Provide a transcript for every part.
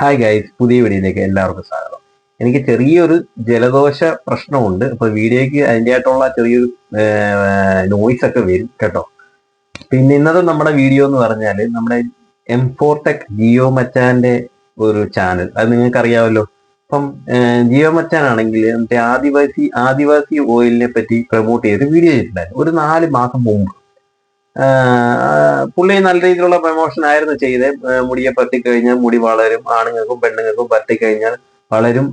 Hi guys പുതിയ വീഡിയോയിലേക്ക് എല്ലാവർക്കും സ്വാഗതം. എനിക്ക് ചെറിയൊരു ജലദോഷ പ്രശ്നമുണ്ട്. അപ്പൊ വീഡിയോയ്ക്ക് അതിന്റെ ആയിട്ടുള്ള ചെറിയൊരു നോയ്സ് ഒക്കെ വരും കേട്ടോ. പിന്നെ ഇന്നത്തെ നമ്മുടെ വീഡിയോ എന്ന് പറഞ്ഞാൽ നമ്മുടെ എം ഫോർടെക് ജിയോ മച്ചാന്റെ ഒരു ചാനൽ അത് നിങ്ങൾക്ക് അറിയാമല്ലോ അപ്പം ജിയോ മച്ചാൻ ആണെങ്കിൽ മറ്റേ ആദിവാസി ആദിവാസി ഓയിലിനെ പറ്റി പ്രൊമോട്ട് ചെയ്ത് വീഡിയോ ചെയ്തിട്ടുണ്ടായിരുന്നു. ഒരു നാല് മാസം മുമ്പ്. പുള്ളി നല്ല രീതിയിലുള്ള പ്രൊമോഷൻ ആയിരുന്നു ചെയ്തത് ആഹ് മുടിയെ പറ്റിക്കഴിഞ്ഞാൽ മുടി വളരും ആണുങ്ങൾക്കും പെണ്ണുങ്ങൾക്കും പറ്റിക്കഴിഞ്ഞാൽ വളരും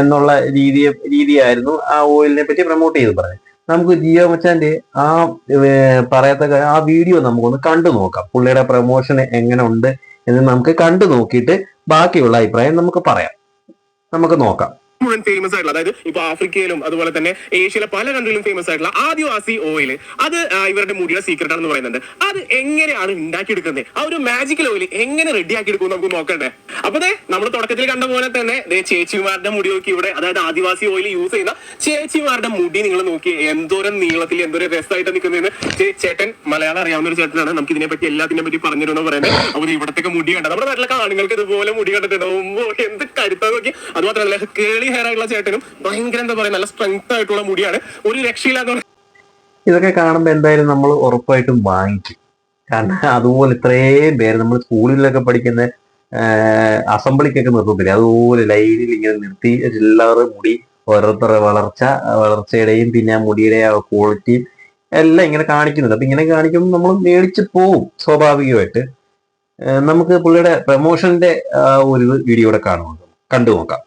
എന്നുള്ള രീതി രീതിയായിരുന്നു ആ ഓയിലിനെ പറ്റി പ്രൊമോട്ട് ചെയ്ത് പറഞ്ഞത് നമുക്ക് ജിയോ മച്ചാന്റെ ആ പറയാത്ത ആ വീഡിയോ നമുക്കൊന്ന് കണ്ടു നോക്കാം. പുള്ളിയുടെ പ്രൊമോഷൻ എങ്ങനെ ഉണ്ട് എന്ന് നമുക്ക് കണ്ടു നോക്കിയിട്ട് ബാക്കിയുള്ള അഭിപ്രായം നമുക്ക് പറയാം. നമുക്ക് നോക്കാം. മുഴുവൻ ഫേമസ് ആയിട്ടുള്ള അതായത് ഇപ്പൊ ആഫ്രിക്കയിലും അതുപോലെ തന്നെ ഏഷ്യയിലെ പല കൺട്രിയിലും ഫേമസ് ആയിട്ടുള്ള ആദിവാസി ഓയിൽ അത് ഇവരുടെ മുടിയുടെ സീക്രട്ട് ആണെന്ന് പറയുന്നുണ്ട്. അത് എങ്ങനെയാണ് ഉണ്ടാക്കിയെടുക്കുന്നത്? ആ ഒരു മാജിക്കൽ ഓയിൽ എങ്ങനെ റെഡിയാക്കി എടുക്കും നമുക്ക് നോക്കണ്ടേ? അപ്പൊ നമ്മൾ തുടക്കത്തിൽ കണ്ട പോലെ തന്നെ ചേച്ചിമാരുടെ മുടി നോക്കി ഇവിടെ അതായത് ആദിവാസി ഓയിൽ യൂസ് ചെയ്യുന്ന ചേച്ചിമാരുടെ മുടി നിങ്ങൾ നോക്കി എന്തോരം നീളത്തിൽ എന്തോരം രസമായിട്ട് നിൽക്കുന്നതെന്ന് ചേട്ടൻ മലയാളം അറിയാവുന്ന ഒരു ചേട്ടനാണ്. നമുക്ക് ഇതിനെ പറ്റി എല്ലാത്തിനെ പറ്റി പറഞ്ഞിരുന്നു പറയുന്നത്. ദേ ഇവിടത്തേക്ക് മുടി കണ്ടത്. നമ്മുടെ നാട്ടിലൊക്കെ ആണുങ്ങൾക്ക് ഇതുപോലെ മുടി കണ്ടിട്ടുണ്ട്. എന്ത് കരുത്താ നോക്കി. അതുമാത്രമല്ല കേളി ഹെയർ ആയിട്ടുള്ള ചേട്ടനും ഭയങ്കര എന്താ പറയാ നല്ല സ്ട്രെങ്ത് ആയിട്ടുള്ള മുടിയാണ്. ഒരു രക്ഷയില്ലാത്ത ഇതൊക്കെ കാണുമ്പോൾ എന്തായാലും നമ്മൾ ഉറപ്പായിട്ടും വാങ്ങിക്കും. കാരണം അതുപോലെ ഇത്രയും പേര് നമ്മൾ സ്കൂളിലൊക്കെ പഠിക്കുന്ന അസംബ്ലിക്കൊക്കെ നിർത്തത്തില്ലേ അതുപോലെ ലൈനിൽ ഇങ്ങനെ നിർത്തി എല്ലാവരും മുടി ഓരോരുത്തരുടെ വളർച്ച വളർച്ചയുടെയും പിന്നെ മുടിയുടെ ക്വാളിറ്റിയും എല്ലാം ഇങ്ങനെ കാണിക്കുന്നുണ്ട്. അപ്പൊ ഇങ്ങനെ കാണിക്കുമ്പോൾ നമ്മൾ മേടിച്ച് പോവും സ്വാഭാവികമായിട്ട്. നമുക്ക് പുള്ളിയുടെ പ്രൊമോഷന്റെ ഒരു വീഡിയോ കൂടെ കാണുന്നുണ്ട്. കണ്ടു നോക്കാം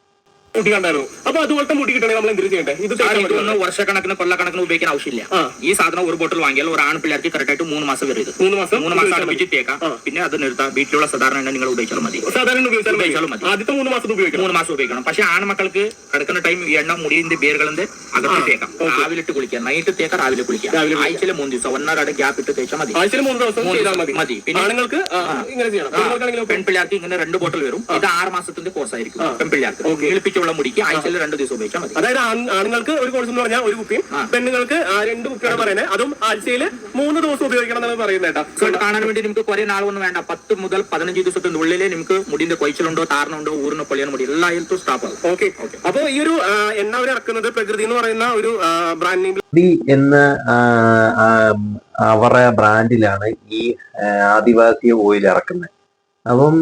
മുടി കണ്ടായിരുന്നു അപ്പൊ അതുപോലത്തെ മുടി കിട്ടണമെങ്കിൽ നമ്മൾ എന്തിനു ചെയ്യണ്ടേ? ഇത്? ഇതൊന്നും വർഷക്കണക്കിന് കൊല്ലക്കണക്കിന് ഉപയോഗിക്കാൻ ആവശ്യമില്ല. ഈ സാധനം ഒരു ബോട്ടിൽ വാങ്ങിയാൽ ഒരു ആണ് പിള്ളേർക്ക് കറക്റ്റ് ആയിട്ട് മൂന്ന് മാസം വരും മൂന്ന് മാസം മൂന്ന് മാസം അടുപ്പിച്ച് തേക്കാം. പിന്നെ അത് നിർത്താം. വീട്ടിലുള്ള സാധാരണ നിങ്ങൾ ഉപയോഗിച്ചാൽ മതി. സാധാരണ ഉപയോഗിച്ചാലും മതി. ആദ്യത്തെ മൂന്ന് മാസം ഉപയോഗിക്കണം. മൂന്ന് മാസം ഉപയോഗിക്കണം. പക്ഷെ ആൺമക്കൾക്ക് കിടക്കുന്ന ടൈം എണ്ണ മുടിന്റെ വേരുകളിന്റെ അകത്ത് തേക്കാം. രാവിലെ ഇട്ട് കുളിക്കാം. നൈറ്റ് തേക്കാം രാവിലെ കുളിക്കാം. ആഴ്ചയിൽ മൂന്ന് ദിവസം. ഒന്നരയുടെ ഗ്യാപ്പ് ഇട്ട് തേച്ചാൽ മതി. ആഴ്ചയിൽ മൂന്ന് ദിവസം മതി. പിന്നെ- ആണുങ്ങൾക്ക്. ഇങ്ങനെ ചെയ്യണം? പെൺപിള്ളേർക്ക് ഇങ്ങനെ രണ്ട് ബോട്ടിൽ വരും. ഇത് ആറ് മാസത്തിന്റെ കോഴ്സ് ആയിരിക്കും. പെൺപിള്ളേർക്ക്. ഓക്കേ. എളുപ്പിച്ചുള്ള മുടിക്ക് ആഴ്ചയിൽ രണ്ട് ദിവസം ഉപയോഗിച്ചാൽ മതി. അതായത് ആണുങ്ങൾക്ക് ഒരു കോഴ്സ് എന്ന് പറഞ്ഞാൽ ഒരു കുപ്പിയും. പെണ്ണുങ്ങൾക്ക് ആ, രണ്ട് കുപ്പിയാണ് പറയുന്നത്. അതും ആഴ്ചയിൽ മൂന്ന് ദിവസം ഉപയോഗിക്കണം എന്നാണ് പറയുന്നത് കേട്ടോ. കാണാൻ വേണ്ടി നമുക്ക് കുറെ നാളൊന്നും വേണ്ട. പത്ത് മുതൽ പതിനഞ്ച് ദിവസത്തിന്റെ ഉള്ളിലെ നിങ്ങൾക്ക് മുടിന്റെ കൊയ്ച്ചിലുണ്ടോ താരനുണ്ടോ ഊറിനോ പൊളിയാണ് മുടി എല്ലാ ഹെൽത്തും സ്റ്റോപ്പ് ആകും ഓക്കെ അപ്പൊ ഈ ഒരു എണ്ണ അവർ ഇറക്കുന്നത് പ്രകൃതി എന്ന് പറയുന്ന ഒരു ബ്രാൻഡ് നെയിം ഡി എന്ന അവരുടെ ബ്രാൻഡിലാണ് ഈ ആദിവാസി ഓയിൽ ഇറക്കുന്നത്. അപ്പം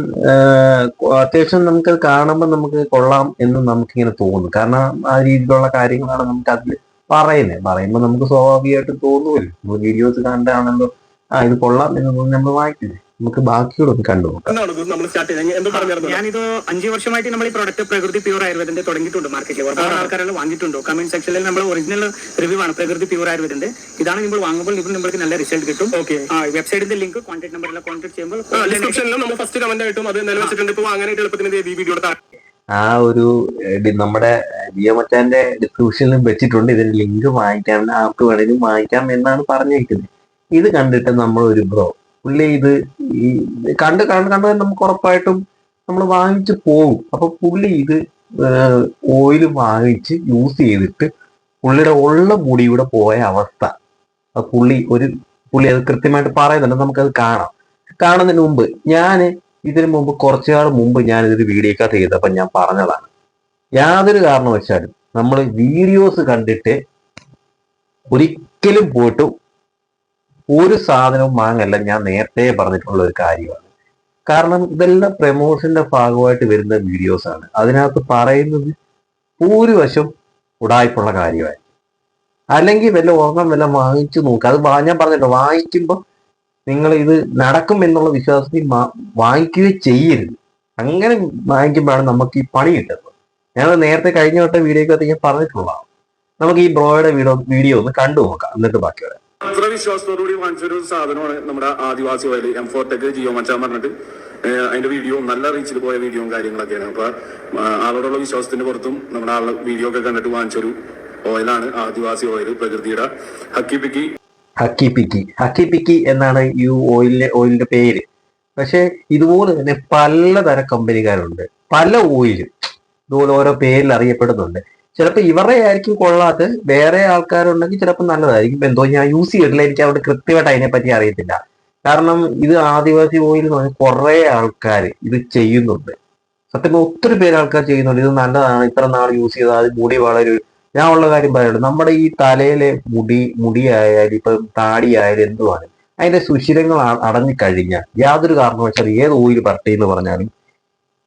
അത്യാവശ്യം നമുക്ക് കാണുമ്പോൾ നമുക്ക് കൊള്ളാം എന്ന് നമുക്കിങ്ങനെ തോന്നും. കാരണം ആ രീതിയിലുള്ള കാര്യങ്ങളാണ് നമുക്ക് അതിൽ പറയുന്നത് പറയുമ്പോൾ നമുക്ക് സ്വാഭാവികമായിട്ട് തോന്നുമല്ലോ വീഡിയോസ് കണ്ടാണല്ലോ ആ ഇത് കൊള്ളാം എന്ന് തോന്നി നമ്മൾ വാങ്ങിക്കില്ലേ നമുക്ക് ബാക്കിയുള്ള ഒന്ന് കണ്ടു നോക്കാം. എന്താണ് നമ്മൾ സ്റ്റാർട്ട് ചെയ്തത്? എന്തോ പറഞ്ഞിരുന്നു ഞാനിത് അഞ്ചു വർഷമായിട്ട് നമ്മൾ ഈ പ്രോഡക്റ്റ് പ്രകൃതി പ്യൂർ ആയുർവേദന്റെ തുടങ്ങിയിട്ടുണ്ട് മാർക്കറ്റിൽ ഒരുപാട് ആൾക്കാരെല്ലാം വാങ്ങിയിട്ടുണ്ടോ. കമന്റ് സെക്ഷനിൽ നമ്മൾ ഒറിജിനൽ റിവ്യൂ ആണ് പ്രകൃതി പ്യൂർ ആയുർവേദന്റെ ഇതാണ് നിങ്ങൾ വാങ്ങുമ്പോൾ ഇപ്പോൾ നിങ്ങൾക്ക് നല്ല റിസൾട്ട് കിട്ടും. ഓക്കെ ആ വെബ്സൈറ്റിന്റെ ലിങ്ക് കോൺടാക്ട് നമ്പറിൽ കോൺടാക്ട് ചെയ്യുമ്പോൾ ഡിസ്ക്രിപ്ഷനിൽ നമ്മൾ ഫസ്റ്റ് കമന്റ് ആയിട്ടും അത് വെച്ചിട്ടുണ്ട്. ഇപ്പോൾ വാങ്ങാനായിട്ട് എളുപ്പത്തിന് ഈ വീഡിയോ ആ ഒരു നമ്മുടെ വിയമറ്റാന്റെ ഡിസ്ക്രിപ്ഷനിലും വെച്ചിട്ടുണ്ട്. ഇതിന്റെ ലിങ്ക് വാങ്ങിക്കാൻ ആർക്ക് വേണമെങ്കിലും വാങ്ങിക്കാം എന്നാണ് പറഞ്ഞിരിക്കുന്നത് ഇത് കണ്ടിട്ട് നമ്മൾ ഒരു ബ്രോ പുള്ളി ഇത് ഈ കണ്ട് കണ്ട് കണ്ട് നമുക്ക് ഉറപ്പായിട്ടും നമ്മൾ വാങ്ങിച്ചു പോകും അപ്പൊ പുള്ളി ഇത് ഓയിൽ വാങ്ങിച്ച് യൂസ് ചെയ്തിട്ട് പുള്ളിയുടെ ഉള്ള മുടിയുടെ പോയ അവസ്ഥ. പുള്ളി ഒരു പുള്ളി അത് കൃത്യമായിട്ട് പറയുന്നുണ്ട്. നമുക്കത് കാണാം. കാണുന്നതിന് മുമ്പ് ഞാൻ ഇതിനു മുമ്പ് കുറച്ചു നാൾ മുമ്പ് ഞാൻ ഇതൊരു വീഡിയോക്കകത്ത് ചെയ്തപ്പോൾ ഞാൻ പറഞ്ഞതാണ്. യാതൊരു കാരണവശാലും നമ്മൾ വീഡിയോസ് കണ്ടിട്ട് ഒരിക്കലും പോയിട്ട് ഒരു സാധനവും വാങ്ങല്ല ഞാൻ നേരത്തെ പറഞ്ഞിട്ടുള്ള ഒരു കാര്യമാണ്. കാരണം ഇതെല്ലാം പ്രമോഷന്റെ ഭാഗമായിട്ട് വരുന്ന വീഡിയോസ് ആണ്. അതിനകത്ത് പറയുന്നത് ഒരു വശം ഉടായ്പുള്ള കാര്യമായി അല്ലെങ്കിൽ വല്ല ഓർമ്മ വല്ല വാങ്ങിച്ചു നോക്കുക അത് ഞാൻ പറഞ്ഞല്ലോ വാങ്ങിക്കുമ്പോൾ നിങ്ങൾ ഇത് നടക്കും എന്നുള്ള വിശ്വാസത്തിൽ വാങ്ങിക്കുകയും ചെയ്യരുത്. അങ്ങനെ വാങ്ങിക്കുമ്പോഴാണ് നമുക്ക് ഈ പണി കിട്ടുന്നത്. ഞാൻ നേരത്തെ കഴിഞ്ഞ വട്ട വീഡിയോക്കകത്ത് ഞാൻ പറഞ്ഞിട്ടുള്ളതാണ്. നമുക്ക് ഈ ബ്രോയുടെ വീഡിയോ വീഡിയോ ഒന്ന് കണ്ടു നോക്കാം എന്നിട്ട് ബാക്കി വരാം. അത്ര വിശ്വാസത്തോടുകൂടി വാങ്ങിച്ചൊരു സാധനമാണ് നമ്മുടെ ആദിവാസി വയൽ എം ഫോർ ടെക് ജിയോ മച്ചാൻ പറഞ്ഞിട്ട്. അതിന്റെ വീഡിയോ നല്ല റീച്ചിൽ പോയ വീഡിയോയും കാര്യങ്ങളൊക്കെയാണ്. അപ്പൊ ആളോടുള്ള വിശ്വാസത്തിന്റെ പുറത്തും നമ്മുടെ ആളുടെ വീഡിയോ ഒക്കെ കണ്ടിട്ട് വാങ്ങിച്ചൊരു ഓയിലാണ് ആദിവാസി ഓയിൽ പ്രകൃതിയുടെ ഹക്കി പിക്കി. ഹക്കി പിക്കി. ഹക്കി പിക്കി എന്നാണ് ഈ ഓയിലിന്റെ ഓയിലിന്റെ പേര്. പക്ഷെ ഇതുപോലെ തന്നെ പലതരം കമ്പനിക്കാരുണ്ട് പല ഓയിലും ഇതുപോലെ ഓരോ പേരിൽ അറിയപ്പെടുന്നുണ്ട്. ചിലപ്പോൾ ഇവരുടെ ആയിരിക്കും കൊള്ളാത്ത വേറെ ആൾക്കാരുണ്ടെങ്കിൽ ചിലപ്പോൾ നല്ലതായിരിക്കും. എന്തോ ഞാൻ യൂസ് ചെയ്തിട്ടില്ല. എനിക്ക് അവിടെ കൃത്യമായിട്ട് അതിനെപ്പറ്റി അറിയത്തില്ല. കാരണം ഇത് ആദിവാസി ഓയിൽ എന്ന് പറഞ്ഞാൽ കുറെ ആൾക്കാർ ഇത് ചെയ്യുന്നുണ്ട്. സത്യം ഒത്തിരി പേര് ആൾക്കാർ ചെയ്യുന്നുണ്ട്. ഇത് നല്ലതാണ്. ഇത്ര നാൾ യൂസ് ചെയ്താൽ അത് മുടി വളരെ. ഞാൻ ഉള്ള കാര്യം പറയുള്ളൂ. നമ്മുടെ ഈ തലയിലെ മുടി മുടിയായാലും ഇപ്പം താടിയായാലും എന്തുമാണ് അതിന്റെ സുഷിരങ്ങൾ അടഞ്ഞു കഴിഞ്ഞാൽ യാതൊരു കാരണവശാലും ഏത് ഓയിൽ പരട്ടി എന്ന് പറഞ്ഞാലും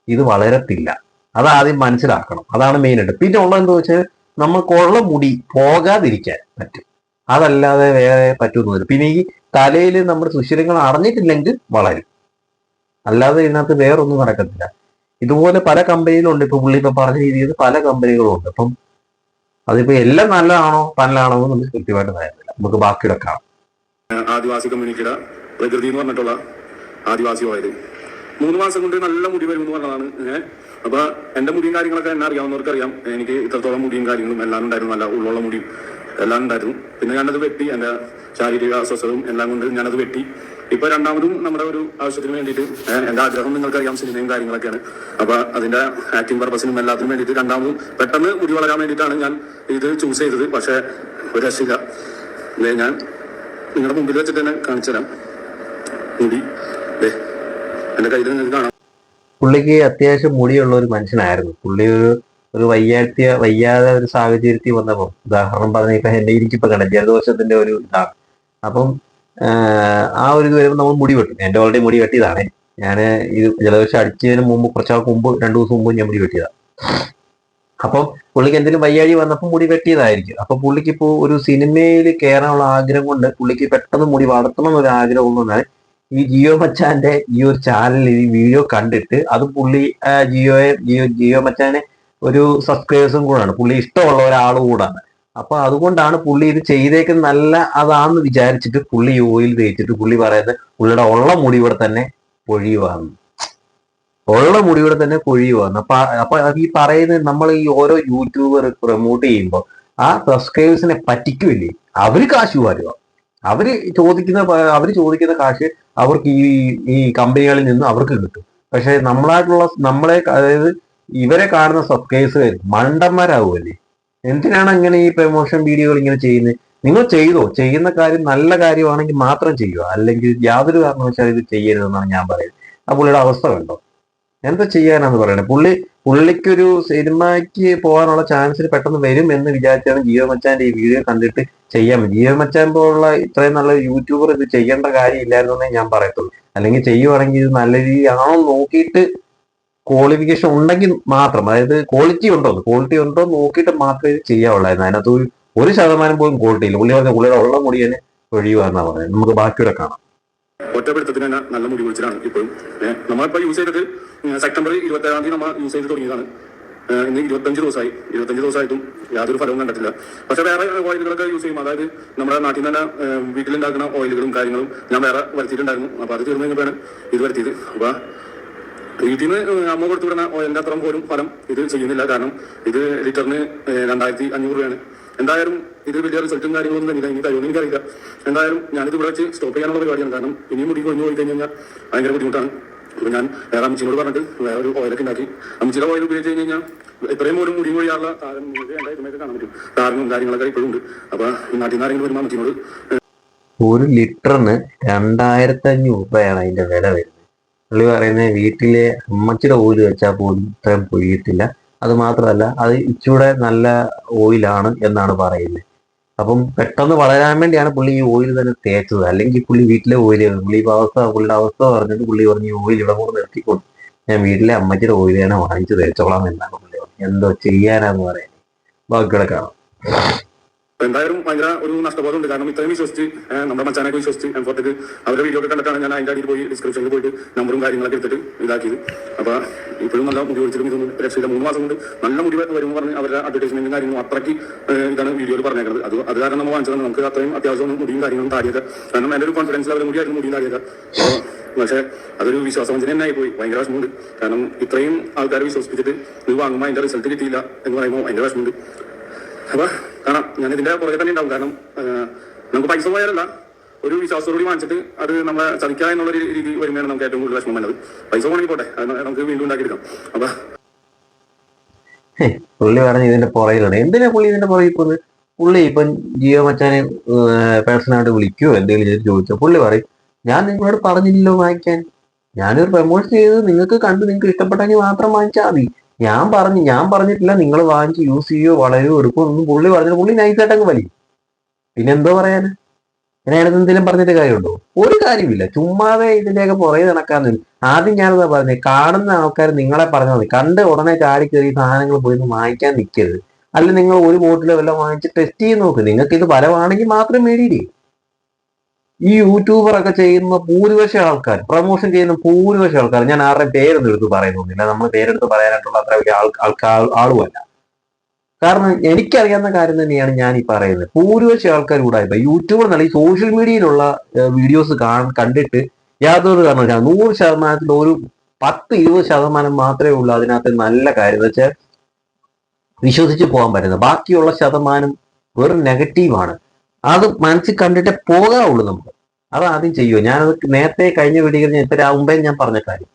ഇത് വളരത്തില്ല. അത് ആദ്യം മനസ്സിലാക്കണം. അതാണ് മെയിൻ ആയിട്ട്. പിന്നെ ഉള്ളത് എന്താ വെച്ചാൽ നമുക്കുള്ള മുടി പോകാതിരിക്കാൻ പറ്റും. അതല്ലാതെ വേറെ പറ്റുമെന്നില്ല പിന്നെ ഈ തലയിൽ നമ്മുടെ സുഷിരങ്ങൾ അടഞ്ഞിട്ടില്ലെങ്കിൽ വളരും. അല്ലാതെ ഇതിനകത്ത് വേറൊന്നും നടക്കത്തില്ല. ഇതുപോലെ പല കമ്പനികളുണ്ട് ഇപ്പൊ പുള്ളി ഇപ്പൊ പറഞ്ഞ രീതിയിൽ പല കമ്പനികളുണ്ട് അപ്പം അതിപ്പോ എല്ലാം നല്ലതാണോ? നല്ലതാണോ എന്ന് നമുക്ക് കൃത്യമായിട്ട് പറയുന്നില്ല നമുക്ക് ബാക്കിയുടെ കാണാം. ആദിവാസി കമ്മ്യൂണിറ്റിയുടെ പ്രകൃതി എന്ന് പറഞ്ഞിട്ടുള്ള ആദിവാസി ഓയിൽ മൂന്ന് മാസം കൊണ്ട് നല്ല മുടി വരും എന്ന് പറഞ്ഞതാണ്. ഏഹ് അപ്പൊ എന്റെ മുടിയും കാര്യങ്ങളൊക്കെ എന്നെ അറിയാവുന്നവർക്ക് അറിയാം എനിക്ക് ഇത്രത്തോളം മുടിയും കാര്യങ്ങളും എല്ലാം ഉണ്ടായിരുന്നു. നല്ല ഉള്ളുള്ള മുടിയും എല്ലാം ഉണ്ടായിരുന്നു. പിന്നെ ഞാനത് വെട്ടി എന്റെ ശാരീരിക അസ്വസ്ഥതയും എല്ലാം കൊണ്ട് ഞാനത് വെട്ടി. ഇപ്പൊ രണ്ടാമതും നമ്മുടെ ഒരു ആവശ്യത്തിന് വേണ്ടിയിട്ട് എന്റെ ആഗ്രഹം നിങ്ങൾക്കറിയാം സിനിമയും കാര്യങ്ങളൊക്കെയാണ്. അപ്പൊ അതിന്റെ ആക്ടിങ് പർപ്പസിനും എല്ലാത്തിനും വേണ്ടിയിട്ട് രണ്ടാമതും പെട്ടെന്ന് മുടി വളരാൻ വേണ്ടിയിട്ടാണ് ഞാൻ ഇത് ചൂസ് ചെയ്തത്. പക്ഷെ ഒരു രക്ഷയില്ല. ഞാൻ നിങ്ങളുടെ മുമ്പിൽ വെച്ചിട്ട് തന്നെ കാണിച്ചു തരാം മുടി എന്റെ കാണാം. പുള്ളിക്ക് അത്യാവശ്യം മുടിയുള്ള ഒരു മനുഷ്യനായിരുന്നു. പുള്ളി ഒരു ഒരു വയ്യാഴ്ത്തിയ വയ്യാതെ ഒരു സാഹചര്യത്തിൽ വന്നപ്പോൾ ഉദാഹരണം പറഞ്ഞ ഇപ്പൊ എന്റെ എനിക്കിപ്പോ കണ്ട ജലദോഷത്തിന്റെ ഒരു ഇതാണ്. അപ്പം ആ ഒരു ഇത് വരുമ്പോൾ നമ്മൾ മുടി വെട്ടും. എന്റെ ഓൾറെഡി മുടി വെട്ടിയതാണ്. ഞാൻ ഇത് ജലദോഷം അടിച്ചതിന് മുമ്പ് കുറച്ചാൾക്ക് മുമ്പ് രണ്ടു ദിവസം മുമ്പ് ഞാൻ മുടി വെട്ടിയതാണ് അപ്പം പുള്ളിക്ക് എന്തെങ്കിലും വയ്യാഴി വന്നപ്പോൾ മുടി വെട്ടിയതായിരിക്കും. അപ്പൊ പുള്ളിക്ക് ഇപ്പോൾ ഒരു സിനിമയിൽ കയറാനുള്ള ആഗ്രഹം കൊണ്ട് പുള്ളിക്ക് പെട്ടെന്ന് മുടി വളർത്തണം എന്നൊരു ആഗ്രഹം ഉള്ളതാണ് ഈ ജിയോ മച്ചാന്റെ ഈ ഒരു ചാനൽ ഈ വീഡിയോ കണ്ടിട്ട് അത് പുള്ളി ജിയോയെ ജിയോ ജിയോ മച്ചാനെ ഒരു സബ്സ്ക്രൈബേഴ്സും കൂടാണ്. പുള്ളി ഇഷ്ടമുള്ള ഒരാൾ കൂടാണ്. അപ്പൊ അതുകൊണ്ടാണ് പുള്ളി ഇത് ചെയ്തേക്കുന്നത് നല്ല അതാന്ന് വിചാരിച്ചിട്ട് പുള്ളി ഓയിൽ തേച്ചിട്ട് പുള്ളി പറയുന്നത് പുള്ളിയുടെ ഉള്ള മുടി ഇവിടെ തന്നെ പൊഴിയുവാന്ന് ഉള്ള മുടി ഇവിടെ തന്നെ പൊഴിയുവാന്ന് അപ്പൊ അപ്പൊ ഈ പറയുന്നത് നമ്മൾ ഈ ഓരോ യൂട്യൂബർ പ്രൊമോട്ട് ചെയ്യുമ്പോൾ ആ സബ്സ്ക്രൈബേഴ്സിനെ പറ്റിക്കുമില്ലേ? അവർ കാശ് വരുവാ അവർ ചോദിക്കുന്ന അവർ ചോദിക്കുന്ന കാശ് അവർക്ക് ഈ ഈ കമ്പനികളിൽ നിന്ന് അവർക്ക് കിട്ടും. പക്ഷെ നമ്മളായിട്ടുള്ള നമ്മളെ അതായത് ഇവരെ കാണുന്ന സബ്സ്ക്രൈബേഴ്സ് മണ്ടന്മാരാവുമല്ലേ എന്തിനാണ് അങ്ങനെ ഈ പ്രൊമോഷൻ വീഡിയോകൾ ഇങ്ങനെ ചെയ്യുന്നത്? നിങ്ങൾ ചെയ്തോ? ചെയ്യുന്ന കാര്യം നല്ല കാര്യമാണെങ്കിൽ മാത്രം ചെയ്യുക. അല്ലെങ്കിൽ യാതൊരു കാരണവശാലും ഇത് ചെയ്യരുതെന്നാണ് ഞാൻ പറയുന്നത്. ആ പുള്ളിയുടെ അവസ്ഥ കണ്ടോ? എന്താ ചെയ്യാനാന്ന് പറയണേ? പുള്ളി പുള്ളിക്കൊരു സിനിമയ്ക്ക് പോകാനുള്ള ചാൻസ് പെട്ടെന്ന് വരും എന്ന് വിചാരിച്ചാണ് ജിയോ മച്ചാന്റെ ഈ വീഡിയോ കണ്ടിട്ട് ചെയ്യാൻ ജിയോ മച്ചാൻ പോലുള്ള ഇത്രയും നല്ല യൂട്യൂബർ ഇത് ചെയ്യേണ്ട കാര്യമില്ലായിരുന്നേ ഞാൻ പറയത്തുള്ളൂ. അല്ലെങ്കിൽ ചെയ്യുവാണെങ്കിൽ ഇത് നല്ല രീതിയാണോ നോക്കിയിട്ട് ക്വാളിഫിക്കേഷൻ ഉണ്ടെങ്കിൽ മാത്രം അതായത് ക്വാളിറ്റി ഉണ്ടോ ക്വാളിറ്റി ഉണ്ടോ നോക്കിയിട്ട് മാത്രമേ ചെയ്യാവുള്ളായിരുന്നു. അതിനകത്ത് ഒരു ശതമാനം പോലും ക്വാളിറ്റി ഇല്ല. പുള്ളി പറഞ്ഞ പുള്ളിയുടെ ഉള്ള മുടി തന്നെ ഒഴിയുവാന്നാ പറയുന്നത്. നമുക്ക് ബാക്കിയുടെ കാണാം. ഒറ്റപ്പെടുത്തത്തിന് നല്ല മുടി വിളിച്ചിട്ടാണ് ഇപ്പോഴും. നമ്മളിപ്പോ യൂസ് ചെയ്തത് സെപ്റ്റംബർ ഇരുപത്തി ഏഴാം തീയതി നമ്മൾ യൂസ് ചെയ്ത് തുടങ്ങിയതാണ്. ഇന്ന് ഇരുപത്തഞ്ച് ദിവസമായി. ഇരുപത്തഞ്ച് ദിവസമായിട്ടും യാതൊരു ഫലവും കണ്ടിട്ടില്ല. പക്ഷെ വേറെ ഓയിലുകളൊക്കെ യൂസ് ചെയ്യും. അതായത് നമ്മുടെ നാട്ടിൽ തന്നെ വീട്ടിലുണ്ടാക്കുന്ന ഓയിലുകളും കാര്യങ്ങളും ഞാൻ വേറെ വരുത്തിയിട്ടുണ്ടായിരുന്നു. അപ്പൊ അത് തീർന്നു കഴിഞ്ഞപ്പോഴാണ് ഇത് വരുത്തിയത്. അപ്പൊ വീട്ടിൽ നിന്ന് അമ്മ കൊടുത്തു വിടുന്ന ഓയിലിന്റെ അത്രയും പോലും ഫലം ഇത് ചെയ്യുന്നില്ല. കാരണം ഇത് ലിറ്ററിന് രണ്ടായിരത്തി അഞ്ഞൂറ് രൂപയാണ്. എന്തായാലും ഇത് വലിയ റിസൾട്ടും കാര്യങ്ങളൊന്നും തന്നെ ഇനി തരുമെന്ന് എനിക്കറിയില്ല. എന്തായാലും ഞാനിത് ഇവിടെ വെച്ച് സ്റ്റോപ്പ് ചെയ്യാനുള്ള പരിപാടിയാണ്. കാരണം ഇനിയും മുടി കൊഞ്ഞു പോയി കഴിഞ്ഞ് കഴിഞ്ഞാൽ ഭയങ്കര ബുദ്ധിമുട്ടാണ്. അപ്പൊ ഞാൻ വേറെ അമ്മച്ചിനോട് പറഞ്ഞിട്ട് വേറെ ഒരു ഓയിലൊക്കെ ഉണ്ടാക്കി. അമ്മച്ചിയുടെ ഓയിൽ ഉപയോഗിച്ച് കഴിഞ്ഞ് കഴിഞ്ഞാൽ ഇത്രയും പോലും മുടി കൊഴിയാനുള്ള താരം ഇതുമൊക്കെ കാണാൻ പറ്റും. താരനും കാര്യങ്ങളൊക്കെ ഇപ്പോഴും ഉണ്ട്. അപ്പൊ ഈ നാട്ടിൽ നിന്ന് ആരെങ്കിലും വരുമ്പോൾ അമ്മച്ചിനോട് ഒരു ലിറ്ററിന് രണ്ടായിരത്തി അഞ്ഞൂറ് രൂപയാണ് അതിന്റെ വില വരുന്നത്. പുള്ളി പറയുന്നത് വീട്ടിലെ അമ്മച്ചിയുടെ ഓയിൽ വെച്ചാൽ പോലും ഇത്രയും പൊഴിയത്തില്ല. അത് മാത്രമല്ല അത് ഇച്ചൂടെ നല്ല ഓയിലാണ് എന്നാണ് പറയുന്നത്. അപ്പം പെട്ടെന്ന് വളരാൻ വേണ്ടിയാണ് പുള്ളി ഈ ഓയിൽ തന്നെ തേച്ചത്. അല്ലെങ്കിൽ പുള്ളി വീട്ടിലെ ഓയിൽ പുള്ളി ഈ അവസ്ഥ പുള്ളിയുടെ അവസ്ഥ പറഞ്ഞിട്ട് പുള്ളി പറഞ്ഞു ഈ ഓയിൽ ഇവിടെ കൂടെ നിർത്തിക്കൊണ്ട് ഞാൻ വീട്ടിലെ അമ്മച്ചിയുടെ ഓയിൽ തന്നെ വാങ്ങിച്ച് തേച്ചോളാം എന്നാണ് പുള്ളി പറഞ്ഞത്. എന്തോ ചെയ്യാനാന്ന് പറയാൻ. ബാക്കിയുടെ കാണാം. എന്തായാലും ഭയങ്കര ഒരു നഷ്ടബോധം ഉണ്ട് കാരണം ഇത്രയും വിശ്വസിച്ച് നമ്മുടെ മച്ചാനൊക്കെ വിശ്വസിച്ച് എംഫോർട്ടേക്ക് അവരുടെ വീഡിയോ ഒക്കെ കണ്ടിട്ടാണ് ഞാൻ അതിന്റെ അടിയിൽ പോയി ഡിസ്ക്രിപ്ഷനിൽ പോയിട്ട് നമ്പറും കാര്യങ്ങളൊക്കെ എടുത്തിട്ട് ഇതാക്കിയത്. അപ്പൊ ഇപ്പോഴും നല്ല മുടി ഒഴിച്ചിട്ടും ഇതൊന്നും രക്ഷയില്ല. മൂന്ന് മാസം കൊണ്ട് നല്ല മുടി വരുമ്പോൾ പറഞ്ഞ് അവരുടെ അഡ്വർടൈസ്മെന്റും കാര്യങ്ങളും അത്രയ്ക്ക് ഇതാണ് വീഡിയോയിൽ പറഞ്ഞേക്കുന്നത് അത് അത് കാരണം നമ്മൾ വാങ്ങിച്ചത് നമുക്ക് അത്രയും അത്യാവശ്യം മുടിയും കാര്യങ്ങളും താടിയൊക്കെ കാരണം എന്റെ ഒരു കോൺഫിഡൻസ് അവരുടെ മുടിയായിരുന്നു മുടിയും താടിയൊക്കെ. പക്ഷേ അതൊരു വിശ്വാസവഞ്ചന തന്നെ ആയിപ്പോയി. ഭയങ്കര വിഷമമുണ്ട്. കാരണം ഇത്രയും ആൾക്കാരെ വിശ്വസിപ്പിച്ചിട്ട് ഇത് വാങ്ങുമ്പോൾ അതിന്റെ റിസൾട്ട് കിട്ടിയില്ല എന്ന് പറയുമ്പോൾ ഭയങ്കര വിഷമമുണ്ട്. അപ്പൊ കാണാം. ഞാൻ ഇതിന്റെ പുറകെ തന്നെ ഉണ്ടാവും. കാരണം നമുക്ക് പൈസ പോയാലല്ല ഒരു വിശ്വാസത്തോടുകൂടി വാങ്ങിച്ചിട്ട് അത് നമ്മളെ ചതിക്കുക എന്നുള്ള ഒരു രീതി വരുമ്പോഴാണ് നമുക്ക് ഏറ്റവും കൂടുതൽ വിഷമം വേണ്ടത് പൈസ പോകണമെങ്കിൽ പോട്ടെ. അത് നമുക്ക് വീണ്ടും ഉണ്ടാക്കിയെടുക്കാം. അപ്പൊ പുള്ളി പറഞ്ഞ ഇതിന്റെ പുറകിലാണ്. എന്തിനാ പുള്ളി ഇതിന്റെ പുറകിൽ പോകുന്നത്? പുള്ളി ഇപ്പം ജിയോ മച്ചാനെ പേഴ്സണായിട്ട് വിളിക്കുകയോ എന്തെങ്കിലും ചെയ്ത് ചോദിച്ചോ? പുള്ളി പറയും ഞാൻ നിങ്ങളോട് പറഞ്ഞില്ലല്ലോ വാങ്ങിക്കാൻ. ഞാനൊരു പ്രമോഷൻ ചെയ്ത് നിങ്ങൾക്ക് കണ്ട്. നിങ്ങൾക്ക് ഇഷ്ടപ്പെട്ടെങ്കിൽ മാത്രം വാങ്ങിച്ചാൽ മതി. ഞാൻ പറഞ്ഞു ഞാൻ പറഞ്ഞിട്ടില്ല നിങ്ങൾ വാങ്ങിച്ച് യൂസ് ചെയ്യോ വളരെയോ എടുക്കുമോ ഒന്നും പുള്ളി പറഞ്ഞിട്ട് പുള്ളി നൈസായിട്ടങ്ങ് വലിയ. പിന്നെ എന്തോ പറയാൻ ഞാൻ എന്തെങ്കിലും പറഞ്ഞിട്ട് കാര്യമുണ്ടോ? ഒരു കാര്യമില്ല ചുമ്മാതെ ഇതിന്റെയൊക്കെ പുറകെ നടക്കാന്ന് ആദ്യം ഞാനെന്താ പറഞ്ഞത് കാണുന്ന ആൾക്കാർ നിങ്ങളെ പറഞ്ഞാൽ മതി. കണ്ട് ഉടനെ ചാടി കയറി സാധനങ്ങൾ പോയി വാങ്ങിക്കാൻ നിൽക്കരുത് അല്ലെങ്കിൽ നിങ്ങൾ ഒരു ബോട്ടിലോ വല്ലതും വാങ്ങിച്ച് ടെസ്റ്റ് ചെയ്ത് നോക്ക്. നിങ്ങൾക്ക് ഇത് ഫലമാണെങ്കിൽ മാത്രം മേടിയില്ലേ? ഈ യൂട്യൂബർ ഒക്കെ ചെയ്യുന്ന ഭൂരിപക്ഷം ആൾക്കാർ പ്രൊമോഷൻ ചെയ്യുന്ന ഭൂരിപക്ഷം ആൾക്കാർ ഞാൻ ആരുടെ പേരൊന്നും എടുത്ത് പറയുന്നൊന്നുമില്ല നമ്മൾ പേരെടുത്ത് പറയാനായിട്ടുള്ള അത്ര വലിയ ആൾ ആൾക്കാർ ആളുമല്ല. കാരണം എനിക്കറിയാവുന്ന കാര്യം തന്നെയാണ് ഞാൻ ഈ പറയുന്നത്. ഭൂരിപക്ഷം ആൾക്കാർ കൂടെ ഇപ്പൊ യൂട്യൂബർ എന്നല്ല ഈ സോഷ്യൽ മീഡിയയിലുള്ള വീഡിയോസ് കണ്ടിട്ട് യാതൊരു കാരണവശാലും നൂറ് ശതമാനത്തിൽ ഒരു പത്ത് ഇരുപത് ശതമാനം മാത്രമേ ഉള്ളൂ അതിനകത്ത് നല്ല കാര്യം. എന്ന് വെച്ചാൽ വിശ്വസിച്ച് പോകാൻ പറ്റുന്നത്. ബാക്കിയുള്ള ശതമാനം വെറും നെഗറ്റീവാണ് അത് മനസ്സിൽ കണ്ടിട്ടേ പോകാവുള്ളൂ നമുക്ക്. അത് ആദ്യം ചെയ്യുമോ ഞാനത് നേരത്തെ കഴിഞ്ഞ വീഡിയോ ഞാൻ ഇത്ര മുമ്പേ ഞാൻ പറഞ്ഞ കാര്യം.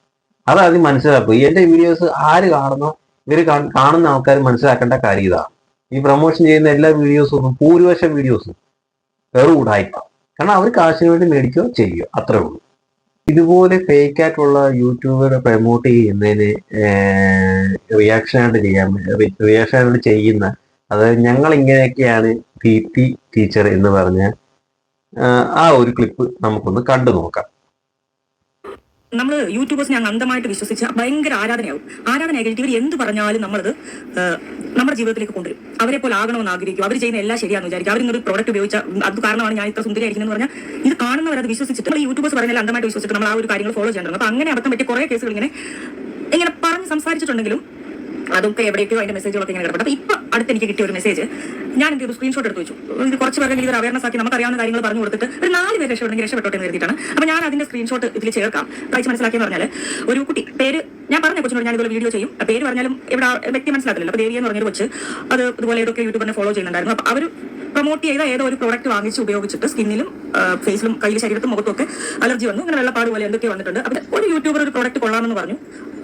അത് ആദ്യം മനസ്സിലാക്കും. എന്റെ വീഡിയോസ് ആര് കാണുന്നോ ഇവർ കാണുന്ന ആൾക്കാർ മനസ്സിലാക്കേണ്ട കാര്യം ഇതാണ്. ഈ പ്രൊമോഷൻ ചെയ്യുന്ന എല്ലാ വീഡിയോസും ഭൂരിപക്ഷം വീഡിയോസും വെറും ഉടായ്പ. കാരണം അവർ കാശിന് വേണ്ടി മേടിക്കുകയോ ചെയ്യുകയോ അത്രേ ഉള്ളൂ. ഇതുപോലെ ഫേക്ക് യൂട്യൂബറെ പ്രൊമോട്ട് ചെയ്യുന്നതിന് റിയാക്ഷൻ ആയിട്ട് ചെയ്യാൻ റിയാക്ഷൻ ആയിട്ട് ചെയ്യുന്ന അതായത് ഞങ്ങൾ ഇങ്ങനെയൊക്കെയാണ് ദീപ്തി ടീച്ചർ എന്ന് പറഞ്ഞ ആ, ഒരു ക്ലിപ്പ് നമുക്കൊന്ന് കണ്ടു നോക്കാം. നമ്മൾ യൂട്യൂബേഴ്സിനെ അങ്ങ് അന്ധമായിട്ട് വിശ്വസിച്ച ഭയങ്കര ആരാധനയാവും. ആരാധന കഴിഞ്ഞിട്ട് ഇവർ എന്ത് പറഞ്ഞാലും നമ്മളത് നമ്മുടെ ജീവിതത്തിലേക്ക് കൊണ്ടുവരും. അവരെ പോലെ ആകണമെന്ന് ആഗ്രഹിക്കും. അവർ ചെയ്യുന്ന എല്ലാം ശരിയാണെന്ന് വിചാരിക്കും. അവർ ഇന്നൊരു പ്രോഡക്റ്റ് ഉപയോഗിച്ച അത് കാരണമാണ് ഞാൻ ഇത്ര സുന്ദരിയായിരിക്കുന്നത് പറഞ്ഞാൽ ഇത് കാണുന്നവർ അത് വിശ്വസിച്ചിട്ട് നമ്മൾ യൂട്യൂബേഴ്സ് പറഞ്ഞാൽ അന്ധമായിട്ട് വിശ്വസിച്ചിട്ട് നമ്മൾ ആ ഒരു കാര്യങ്ങൾ ഫോളോ ചെയ്യാൻ തുടങ്ങും അപ്പൊ അങ്ങനെ അടക്കം പറ്റിയ കുറെ കേസുകൾ ഇങ്ങനെ ഇങ്ങനെ പറഞ്ഞ് സംസാരിച്ചിട്ടുണ്ടെങ്കിലും അതൊക്കെ എവിടെയൊക്കെയോ അതിന്റെ മെസ്സേജുകളൊക്കെ ഇങ്ങനെ കിടപ്പുണ്ട്. അപ്പൊ ഇപ്പൊ അടുത്ത് എനിക്ക് കിട്ടിയ ഒരു മെസ്സേജ് ഞാൻ എന്ത് ചെയ്തു? സ്ക്രീൻഷോട്ട് എടുത്ത് വെച്ചു. ഇത് കുറച്ച് പേർക്ക് ഇത് അവയർനെസ് ആക്കി നമുക്ക് അറിയാവുന്ന കാര്യങ്ങൾ പറഞ്ഞു കൊടുത്തിട്ട് ഒരു നാല് പേര് രക്ഷപ്പെടുന്നെങ്കിൽ രക്ഷപ്പെട്ടോട്ടെ എന്ന് കരുതിയിട്ടാണ്. അപ്പൊ ഞാൻ അതിന്റെ സ്ക്രീൻഷോട്ട് ഇതിൽ ചേർക്കാം. വായിച്ച് മനസ്സിലാക്കിയെന്ന് പറഞ്ഞാൽ ഒരു കുട്ടി പേര് ഞാൻ പറഞ്ഞ കൊച്ചിനോട് ഞാൻ ഇതുപോലെ വീഡിയോ ചെയ്യും. പേര് പറഞ്ഞാലും ഇവിടെ വ്യക്തി മനസ്സിലാക്കില്ല അപ്പൊ ദേവി എന്ന് പറഞ്ഞൊരു കൊച്ച് അത് ഇതുപോലെ ഏതൊക്കെ യൂട്യൂബിനെ ഫോളോ ചെയ്യുന്നുണ്ടായിരുന്നു. അപ്പൊ അവർ പ്രൊമോട്ട് ചെയ്ത ഏതോ ഒരു പ്രോഡക്റ്റ് വാങ്ങിച്ച് ഉപയോഗിച്ചിട്ട് സ്കിന്നിലും ഫേസിലും കയ്യിൽ ശരീരത്തും മുഖത്തും ഒക്കെ അലർജി വന്നു. ഇങ്ങനെ വെള്ളപ്പാട് പോലെ എന്തൊക്കെ വന്നിട്ടുണ്ട്. അപ്പൊ ഒരു യൂട്യൂബർ ഒരു പ്രോഡക്റ്റ് കൊള്ളാമെന്ന് പറഞ്ഞു.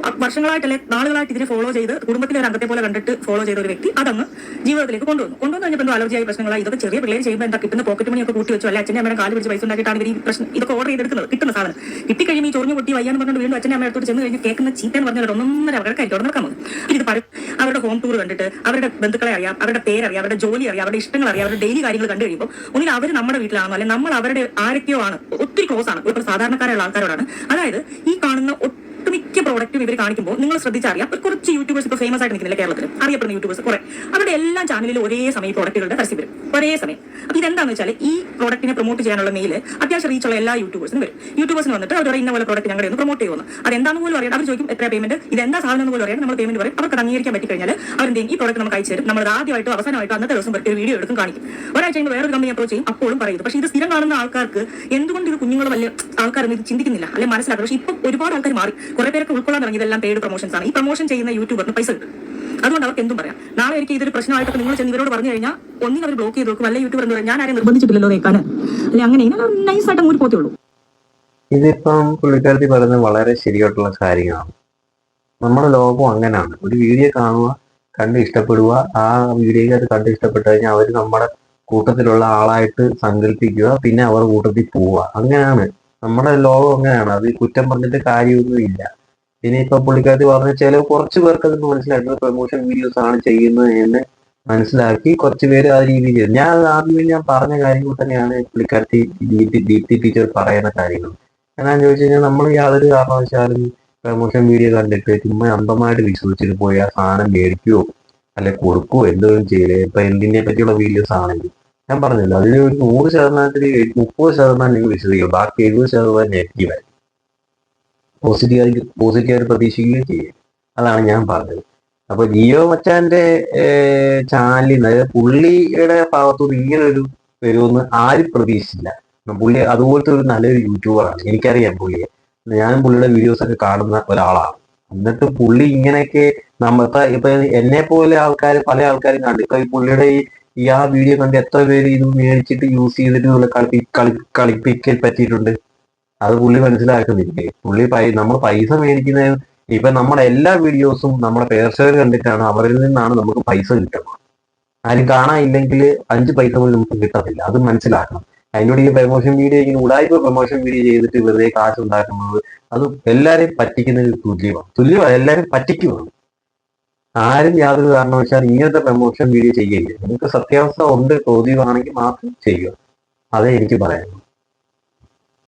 അ- വർഷങ്ങളായിട്ടല്ലേ നാളുകളായിട്ട് ഇതിനെ ഫോളോ ചെയ്ത് കുടുംബത്തിലെ ഒരു അംഗത്തെ പോലെ കണ്ടിട്ട് ഫോളോ ചെയ്ത ഒരു വ്യക്തി അതങ്ങ് ജീവിതത്തിലേക്ക് കൊണ്ടുവന്നു. കൊണ്ടുവന്നു കഴിഞ്ഞപ്പോൾ അലർജിയായ പ്രശ്നങ്ങളായി ഇതൊക്കെ ചെറിയ പിള്ളേർ ചെയ്യുമ്പോൾ എന്താ കിട്ടുന്ന പോക്കറ്റ് മണിയൊക്കെ കൂട്ടി വെച്ചു? അല്ലെ? അച്ഛന്റെ അമ്മയുടെ കാൽ പിടിച്ച് പൈസ ഉണ്ടാക്കിയിട്ടാണ് ഇവർ ഈ പ്രശ്നം ഇതൊക്കെ ഓർഡർ ചെയ്തെടുക്കുന്നത് കിട്ടുന്ന സാധനം. കിട്ടിക്കഴിയുമ്പോൾ ഈ ചൊറിഞ്ഞു പൊട്ടി വയ്യാന്ന് പറഞ്ഞിട്ട് വീണ്ടും അച്ഛന്റെ അമ്മയുടെ അടുത്ത് ചെന്ന് കഴിഞ്ഞ് കേൾക്കുന്ന ചീത്തയെന്ന് പറഞ്ഞാൽ ഒന്നൊന്നര അവരുടെ കൈ നടക്കാൻ ഇത് അവരുടെ ഹോം ടൂർ കണ്ടിട്ട് അവരുടെ ബന്ധുക്കളെ അറിയാം അവരുടെ പേരറിയാം അവരുടെ ജോലി അറിയാം അവരുടെ ഇഷ്ടങ്ങൾ അറിയാം അവരുടെ ഡെയിലി കാര്യങ്ങൾ കണ്ടു കഴിയുമ്പോൾ ഒന്നിൽ അവർ നമ്മുടെ വീട്ടിലാണോ? അല്ലെങ്കിൽ നമ്മൾ അവരുടെ ആരൊക്കെയോ ആണ് ഒത്തിരി ക്ലോസ് ആണ് ഒരു സാധാരണക്കാരുള്ള ആൾക്കാരോടാണ്. അതായത് ഈ കാണുന്ന ഒട്ടുമിക്ക പ്രോഡക്റ്റും ഇവർ കാണിക്കുമ്പോൾ നിങ്ങൾ ശ്രദ്ധിച്ചറിയാം. കുറച്ച് യൂട്യൂബേഴ്സ് ഇപ്പോൾ ഫേമസ് ആയിട്ട് നിൽക്കുന്നില്ല കേരളത്തിൽ അറിയപ്പെടുന്ന യൂട്യൂബേഴ്സ് കുറെ. അവരുടെ എല്ലാ ചാനലിലും ഒരേ സമയം പ്രോഡക്റ്റുകളുടെ പരസ്യം വരും. ഒരേ സമയം. അപ്പോൾ ഇതെന്താണെന്ന് വെച്ചാൽ ഈ പ്രോഡക്റ്റിനെ പ്രൊമോട്ട് ചെയ്യാനുള്ള മെയിൽ അത്യാവശ്യം റീച്ചുള്ള എല്ലാ യൂട്യൂബേഴ്സിനും വരും. യൂട്യൂബേഴ്സിന് വന്നിട്ട് അവർ ഇന്ന പോലെ പ്രോഡക്റ്റ് ഞങ്ങളുടെ ഒന്ന് പ്രൊമോട്ട് ചെയ്യുന്നു. അതെന്താണെന്ന് പോലും അറിയാം അവർ ചോദിക്കും എത്ര പേയ്മെന്റ് ഇതെന്താ സാധനം പോലും അറിയാം നമ്മൾ പേയ്മെന്റ് പറയും. അവർക്ക് അംഗീകരിക്കാൻ പറ്റി കഴിഞ്ഞാൽ അവർ ഈ പ്രോഡക്റ്റ് നമുക്ക് അയച്ചു തരും. നമ്മൾ ആദ്യമായിട്ടോ അവസാനമായിട്ടോ അന്നത്തെ ദിവസം ഒരു വീഡിയോ എടുക്കും കാണിക്കും. ഒരാഴ്ച കഴിയുമ്പോൾ വേറൊരു കമ്പനി അപ്രോച്ച് ചെയ്യും. അപ്പോഴും പറയുന്നത് പക്ഷേ ഇത് സ്ഥിരം കാണുന്ന ആൾക്കാർക്ക് എന്തുകൊണ്ട് ഇത് കുഞ്ഞുങ്ങൾ വലിയ ആൾക്കാരൊന്നും ഇത് ചിന്തിക്കുന്നില്ല? അല്ലെങ്കിൽ മനസ്സിലാക്കുക പക്ഷേ ഇപ്പം ഒരുപാട് ആൾക്കാർ മാറി. കുറെ പേർക്ക് ഉൾക്കൊള്ളാൻ തുടങ്ങി ഇതെല്ലാം പെയ്ഡ് പ്രൊമോഷൻസ് ആണ്. ഈ പ്രൊമോഷൻ ചെയ്യുന്ന യൂട്യൂബറിന് പൈസ കിട്ടും. അതുകൊണ്ട് അവർക്ക് എന്തും പറയാം. നാളെ എനിക്ക് ഇതൊരു പ്രശ്നമായിട്ടൊക്കെ നിങ്ങൾ ചെന്ന് ഇവരോട് പറഞ്ഞു കഴിഞ്ഞാൽ ഒന്നിനും അവർ ബ്ലോക്ക് ചെയ്ത് നോക്കും വല്ല യൂട്യൂബർ എന്ന് പറയാം. ഞാൻ ആരും നിർബന്ധിച്ചിട്ടില്ലല്ലോ കേൾക്കാൻ അല്ലെങ്കിൽ അങ്ങനെ നൈസായിട്ട് അങ്ങോട്ട് പോത്തേ ഉള്ളൂ. ഇതിപ്പം പുള്ളിക്കാരത്തി പറയുന്നത് വളരെ ശരിയായിട്ടുള്ള കാര്യമാണ് നമ്മുടെ ലോകം അങ്ങനെയാണ്. ഒരു വീഡിയോ കാണുക കണ്ട് ഇഷ്ടപ്പെടുക ആ വീഡിയോക്കകത്ത് കണ്ട് ഇഷ്ടപ്പെട്ടു കഴിഞ്ഞാൽ അവർ നമ്മുടെ കൂട്ടത്തിലുള്ള ആളായിട്ട് സങ്കല്പിക്കുക പിന്നെ അവർ കൂട്ടത്തിൽ പോവുക. അങ്ങനെയാണ് നമ്മുടെ ലോകം അങ്ങനെയാണ്. അത് കുറ്റം പറഞ്ഞിട്ട് കാര്യമൊന്നുമില്ല ഇനിയിപ്പോ പുള്ളിക്കാരത്തി പറഞ്ഞ ചില കുറച്ച് പേർക്ക് അത് മനസ്സിലായിരുന്നു പ്രൊമോഷൻ വീഡിയോസ് ആണ് ചെയ്യുന്നത് എന്ന് മനസ്സിലാക്കി കുറച്ച് പേര് ആ രീതിയിൽ ചെയ്തു. ഞാൻ ആദ്യമേ ഞാൻ പറഞ്ഞ കാര്യങ്ങൾ തന്നെയാണ് പുള്ളിക്കാരത്തി ദീപ്തി ടീച്ചർ പറയുന്ന കാര്യങ്ങൾ. എന്നാന്ന് ചോദിച്ചു കഴിഞ്ഞാൽ നമ്മൾ യാതൊരു കാരണവശാലും പ്രൊമോഷൻ വീഡിയോ കണ്ടിട്ട് ചുമ്മാ അന്തമായിട്ട് വിശ്വസിച്ചിട്ട് പോയി ആ സാധനം മേടിക്കുകയോ അല്ലെ കൊടുക്കുകയോ എന്തെങ്കിലും ചെയ്യലേ? ഇപ്പൊ എന്തിനെ പറ്റിയുള്ള വീഡിയോസ് ആണെങ്കിൽ ഞാൻ പറഞ്ഞല്ലോ അതിൽ ഒരു നൂറ് ശതമാനത്തിൽ മുപ്പത് ശതമാനം നിങ്ങൾ വിശ്വസിക്കും ബാക്കി എഴുപത് ശതമാനം നെഗറ്റീവായി പോസിറ്റീവ് പോസിറ്റീവായിട്ട് പ്രതീക്ഷിക്കുകയും ചെയ്യും. അതാണ് ഞാൻ പറഞ്ഞത്. അപ്പൊ ജിയോ മച്ചാന്റെ ചാനലിൽ നിന്ന് പുള്ളിയുടെ ഭാഗത്തുനിന്ന് ഇങ്ങനെ ഒരു വരുമെന്ന് ആരും പ്രതീക്ഷിച്ചില്ല. പുള്ളി അതുപോലത്തെ ഒരു നല്ലൊരു യൂട്യൂബറാണ് എനിക്കറിയാം പുള്ളിയെ. ഞാൻ പുള്ളിയുടെ വീഡിയോസ് ഒക്കെ കാണുന്ന ഒരാളാണ്. എന്നിട്ട് പുള്ളി ഇങ്ങനെയൊക്കെ നമ്മ ഇപ്പൊ ഇപ്പൊ എന്നെ പോലെ ആൾക്കാർ പല ആൾക്കാരും കണ്ടു ഇപ്പൊ ഈ പുള്ളിയുടെ ഈ ഈ ആ വീഡിയോ കണ്ട് എത്ര പേര് ഇത് മേടിച്ചിട്ട് യൂസ് ചെയ്തിട്ട് നമ്മളെ കളി കളിപ്പിക്കൽ പറ്റിയിട്ടുണ്ട്? അത് പുള്ളി മനസ്സിലാക്കുന്നില്ലേ? പുള്ളി പൈ നമ്മൾ പൈസ മേടിക്കുന്ന ഇപ്പൊ നമ്മുടെ എല്ലാ വീഡിയോസും നമ്മുടെ പ്രേക്ഷകർ കണ്ടിട്ടാണ് അവരിൽ നിന്നാണ് നമുക്ക് പൈസ കിട്ടുന്നത്. ആരും കാണാനില്ലെങ്കിൽ അഞ്ച് പൈസ പോലും നമുക്ക് കിട്ടത്തില്ല. അത് മനസ്സിലാക്കണം. അതിനോട് ഈ പ്രമോഷൻ വീഡിയോ ഇങ്ങനെ ഉടായ്പ പ്രമോഷൻ വീഡിയോ ചെയ്തിട്ട് വെറുതെ കാശ് ഉണ്ടാക്കുന്നത് അത് എല്ലാരെയും പറ്റിക്കുന്നതിന് തുല്യമാണ്. തുല്യമാണ്. എല്ലാരും പറ്റിക്കുമാണ് ആരും യാതൊരു കാരണവശാലും ഇങ്ങനത്തെ പ്രമോഷൻ വീഡിയോ ചെയ്യരുത്. നിങ്ങൾക്ക് സത്യാവസ്ഥ ഉണ്ട് തോന്നിയതാണെങ്കിൽ മാത്രം ചെയ്യുക. അതേ എനിക്ക് പറയാനുള്ളൂ.